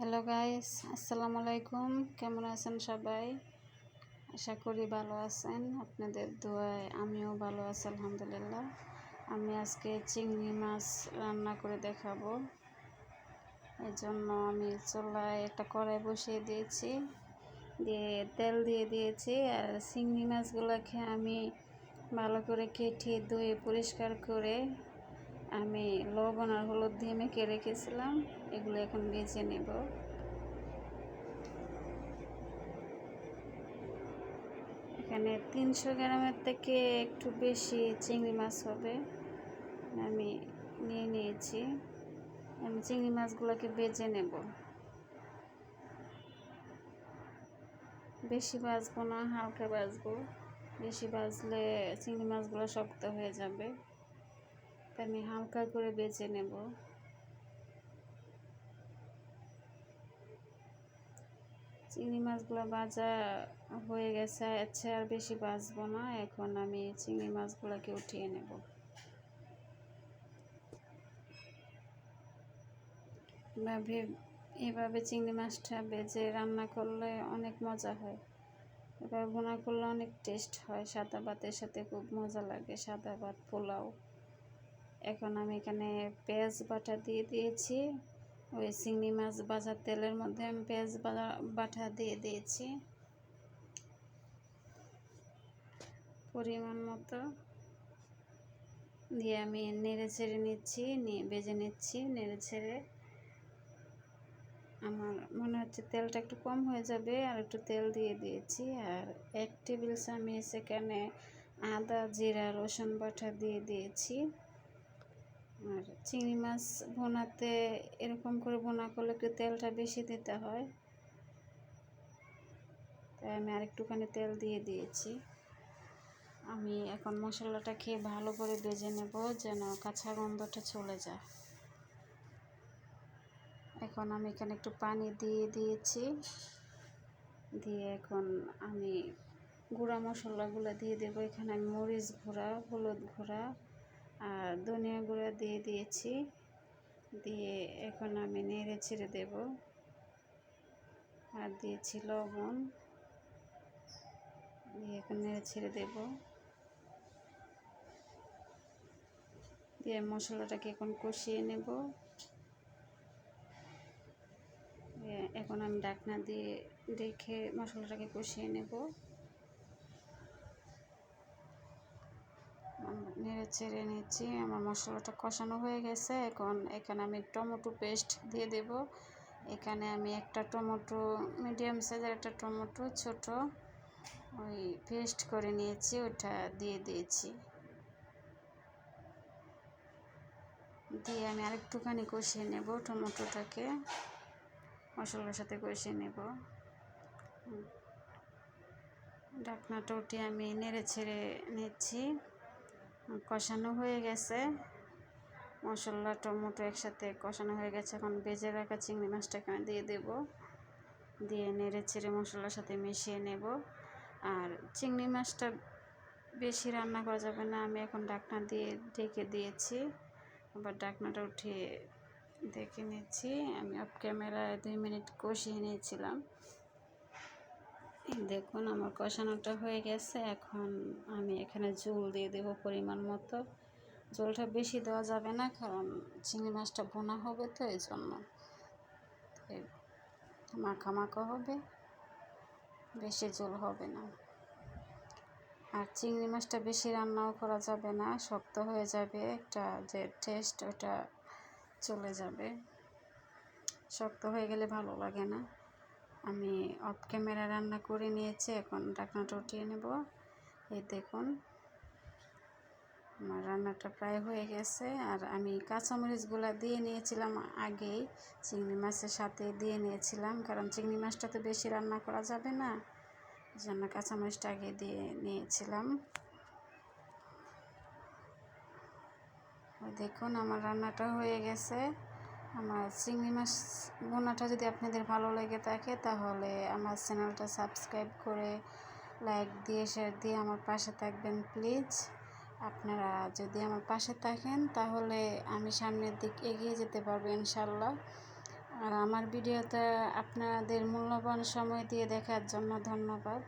Hello guys আসসালামু আলাইকুম কেমন আছেন সবাই? আশা করি ভালো আছেন। আপনাদের দোয়ায় আমিও ভালো আছি, আলহামদুলিল্লাহ। আমি আজকে চিংড়ি মাছ রান্না করে দেখাবো। এই জন্য আমি চুলায় একটা কড়াই বসিয়ে দিয়েছি। দিয়ে তেল দিয়ে দিয়েছি। আর চিংড়ি মাছগুলোকে আমি ভালো করে কেটে ধুয়ে পরিষ্কার করে আমি লবণ আর হলুদ দিয়ে মেখে রেখেছিলাম, এগুলো এখন ভেজে নেব। এখানে তিনশো গ্রামের থেকে একটু বেশি চিংড়ি মাছ হবে, আমি নিয়ে নিয়েছি। আমি চিংড়ি মাছগুলোকে বেজে নেব। বেশি বাজবো না, হালকা বাজবো বেশি বাজলে চিংড়ি মাছগুলো শক্ত হয়ে যাবে। আমি হালকা করে বেছে নেব। চিংড়ি মাছগুলো ভাজা হয়ে গেছে আচ্ছা আর বেশি বাজবো না। এখন আমি চিংড়ি মাছগুলোকে উঠিয়ে নেব। এভাবে এভাবে চিংড়ি মাছটা বেজে রান্না করলে অনেক মজা হয়। এবার ভুনা করলে অনেক টেস্ট হয়। সাদা ভাতের সাথে খুব মজা লাগে, সাদা ভাত পোলাও। এখন আমি এখানে পেঁয়াজ বাটা দিয়ে দিয়েছি। ওই চিংড়ি মাছ বাজার তেলের মধ্যে আমি পেঁয়াজ বাটা দিয়ে দিয়েছি। পরিমাণ মতো দিয়ে আমি নেড়ে ছেড়ে নিচ্ছি, নিয়ে বেজে নিচ্ছি, নেড়ে ছেড়ে আমার মনে হচ্ছে তেলটা একটু কম হয়ে যাবে, আর একটু তেল দিয়ে দিয়েছি। আর এক টেবিল চামচ সেখানে আদা, জিরা, রসুন বাটা দিয়ে দিয়েছি। আর চিংড়ি মাছ বোনাতে এরকম করে বোনা করলে একটু তেলটা বেশি দিতে হয়। তাই আমি আরেকটুখানি তেল দিয়ে দিয়েছি। আমি এখন মশলাটা খেয়ে ভালো করে বেজে নেব যেন কাঁচা গন্ধটা চলে যায়। এখন আমি এখানে একটু পানি দিয়ে দিয়েছি। দিয়ে এখন আমি গুঁড়া মশলাগুলো দিয়ে দেবো। এখানে আমি মরিচ গুঁড়া, হলুদ গুঁড়া আর ধনিয়া গুঁড়া দিয়ে দিয়েছি। দিয়ে এখন আমি নেড়ে ছেড়ে দেব। আর দিয়েছি লবণ। দিয়ে এখন নেড়ে ছেড়ে দেব। দিয়ে মশলাটাকে এখন কষিয়ে নেব। এখন আমি ডাকনা দিয়ে দেখে মশলাটাকে কষিয়ে নেব। নেড়ে চেড়ে নিচ্ছি। আমার মশলাটা কষানো হয়ে গেছে। এখন এখানে আমি টমেটো পেস্ট দিয়ে দেব। এখানে আমি একটা টমেটো মিডিয়াম সাইজের একটা টমেটো ছোট ওই পেস্ট করে নিয়েছি, ওটা দিয়ে দিয়েছি। দিয়ে আমি আরেকটুখানি কষিয়ে নেব টমেটোটাকে। মশলার সাথে কষিয়ে নেব। ঢাকনাটা উঠে আমি নেড়ে ছেড়ে নিচ্ছি। কষানো হয়ে গেছে। মশলা, টমেটো একসাথে কষানো হয়ে গেছে। এখন বেজে রাখা চিংড়ি মাছটা এখানে দিয়ে দেব। দিয়ে নেড়ে ছেড়ে মশলার সাথে মিশিয়ে নেব। আর চিংড়ি মাছটা বেশি রান্না করা যাবে না। আমি এখন ডাকনা দিয়ে ঢেকে দিয়েছি। আবার ডাকনাটা উঠিয়ে দেখে নিচ্ছি। আমি অফ ক্যামেরায় দুই মিনিট কষিয়ে নিয়েছিলাম। দেখুন, আমার কষানোটা হয়ে গেছে। এখন আমি এখানে ঝোল দিয়ে দেবো পরিমাণ মতো। ঝোলটা বেশি দেওয়া যাবে না, কারণ চিংড়ি মাছটা বোনা হবে তো, এই জন্য। মাখা হবে, বেশি ঝোল হবে না। আর চিংড়ি মাছটা বেশি রান্নাও করা যাবে না, শক্ত হয়ে যাবে, একটা যে টেস্ট ওটা চলে যাবে। শক্ত হয়ে গেলে ভালো লাগে না। আমি অফ ক্যামেরা রান্না করে নিয়েছি, এখন ঢাকনাটা উঠিয়ে নেব। এই দেখুন, আমার রান্নাটা প্রায় হয়ে গেছে। আর আমি কাঁচামরিচগুলো দিয়ে নিয়েছিলাম আগেই, চিংড়ি মাছের সাথে দিয়ে নিয়েছিলাম, কারণ চিংড়ি মাছটা তো বেশি রান্না করা যাবে না। এই জন্য কাঁচামরিচটা আগে দিয়ে নিয়েছিলাম। দেখুন, আমার রান্নাটা হয়ে গেছে। আমার চিংড়ি মাছ বোনাটা যদি আপনাদের ভালো লেগে থাকে, তাহলে আমার চ্যানেলটা সাবস্ক্রাইব করে লাইক দিয়ে, শেয়ার দিয়ে আমার পাশে থাকবেন, প্লিজ। আপনারা যদি আমার পাশে থাকেন, তাহলে আমি সামনের দিক এগিয়ে যেতে পারব ইনশাল্লাহ আর আমার ভিডিওতে আপনাদের মূল্যবান সময় দিয়ে দেখার জন্য ধন্যবাদ।